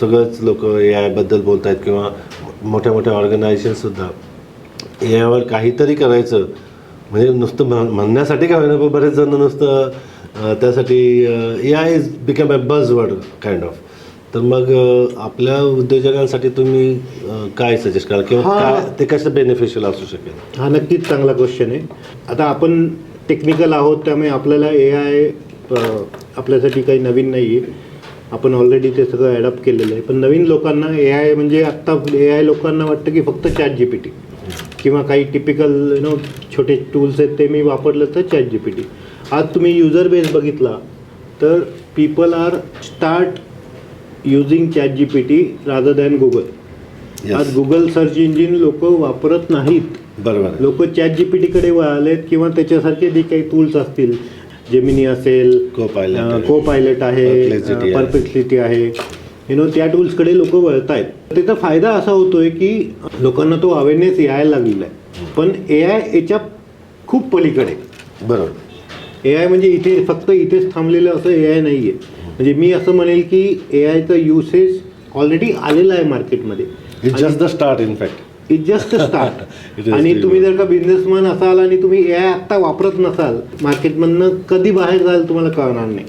सगळंच लोक ए आयबद्दल बोलत आहेत किंवा मोठ्या मोठ्या ऑर्गनायझेशनसुद्धा ए आयवर काहीतरी करायचं. म्हणजे नुसतं म्हण म्हणण्यासाठी काय होईना पण बरेच जण नुसतं त्यासाठी A I is become a buzz word kind of तर मग आपल्या उद्योजकांसाठी तुम्ही काय सजेस्ट कराल? किंवा. काय ते कसं बेनिफिशियल असू शकेल? हा नक्कीच चांगला क्वेश्चन आहे. आता आपण टेक्निकल आहोत त्यामुळे आपल्याला ए आय आपल्यासाठी काही नवीन नाही आहे आपण ऑलरेडी ते सगळं ॲडॉप्ट केलेलं आहे. पण नवीन लोकांना ए आय म्हणजे आत्ता ए आय लोकांना वाटतं की फक्त चॅट जी पी टी किंवा काही टिपिकल यु नो छोटे टूल्स आहेत ते मी वापरलं तर चॅट जी पी टी आज तुम्ही युजर बेस बघितला तर people are start using chat G P T rather than Google आज गुगल सर्च इंजिन लोक वापरत नाहीत. बरोबर. लोक चॅट जी पी टीकडे वळालेत किंवा त्याच्यासारखे जे काही टूल्स असतील जेमिनी असेल Copilot आहे. को पायलट आहे. Perplexity आहे. यु नो त्या टूल्सकडे लोक वळत आहेत त्याचा फायदा असा होतोय की लोकांना तो अवेअरनेस यायला लागलेला आहे. पण ए आय याच्या खूप पलीकडे बरोबर. ए आय म्हणजे इथे फक्त इथेच थांबलेलं असं ए आय नाही आहे म्हणजे मी असं म्हणेल की ए आयचं युसेज ऑलरेडी आलेलं आहे मार्केटमध्ये just the start in fact it just start आणि तुम्ही जर का बिझनेसमॅन असाल आणि तुम्ही ए आय आत्ता वापरत नसाल मार्केटमधनं कधी बाहेर जाल तुम्हाला कळणार नाही.